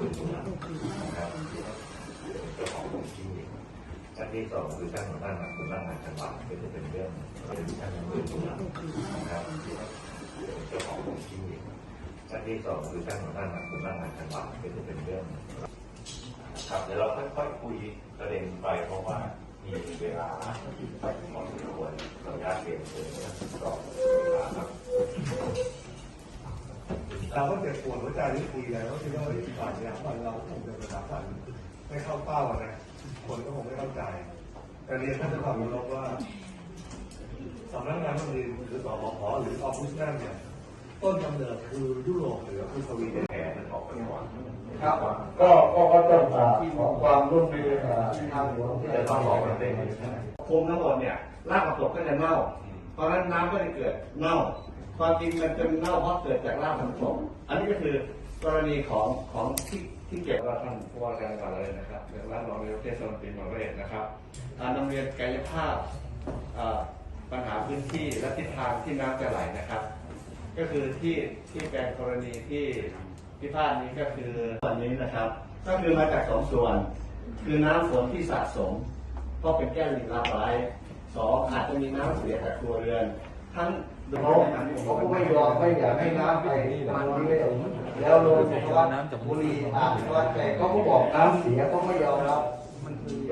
มือตุลานะครับเจ้าของพื้นที่ชั้นที่สองคือชั้นของท่านคุณร่างงานจังหวัดก็จะเป็นเรื่องเป็นชั้นของมือตุลานะครับเจ้าของพื้นที่ชั้นที่สองคือชั้นของท่านคุณร่างงานจังหวัดก็จะเป็นเรื่องครับเดี๋ยวเราค่อยๆคุยประเด็นไปเพราะว่ามีเวลาไปพอสมควรเราอยากเปลี่ยนเชิญต่อ เราก็เจ็บปวดหัวใจที่คุยกันแล้วคิดว่าอีกฝ่ายเนี่ยฝ่ายเราคงจะสถาบันไม่เข้าเป้าอะนะคนก็คงไม่เข้าใจแต่เรียนท่านจะความรู้ว่าสำนักงานมันดีหรือสบพหรือออฟฟิศนั่นเนี่ยต้นกำเนิดคือยุโรปหรือคือสวีเดนแผลมันออกไปก่อนครับก็ก็ก็ต้องอ่าขอความร่วมมืออ่ทางหลวงที่จะต้องบอกกกักันนเต้เต้นนใช่ไหมโคมทั้งหมดเนี่ยรากผักตบก็จะเน่าเพราะฉะนั้นน้ำก็จะเกิดเน่า ความจริงมันจะเน่าเพราะเกิดจากรากผักตบอันนี้ก็คือกรณีของของที่ที่เก็บว่าท่านผู้ว่าการจังหวัดเลยนะครับและรับรองนายกเทศมนตรีหมอเวศนะครับการดำเนินกายภาพปัญหาพื้นที่และทิศทางที่น้ำจะไหลนะครับ ก็คือที่ที่เป็นกรณีที่พิพาทนี้ก็คือส่วนนี้นะครับ ก็คือมาจากสองส่วน คือน้ำฝนที่สะสมก็เป็นแก้วลิงลาไว้สองอาจจะมีน้ำเสียจากครัวเรือน ทั้งเขาเขาก็ไม่ยอมไม่อยากให้น้ำไปมันเร็วแล้วโรงไฟฟ้าบุรีอ่างวัดแต่เขาก็บอกน้ำเสียก็ไม่ยอมรับ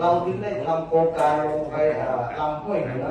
เราจึงได้ทำโครงการลงไปลำห้วยเหนือ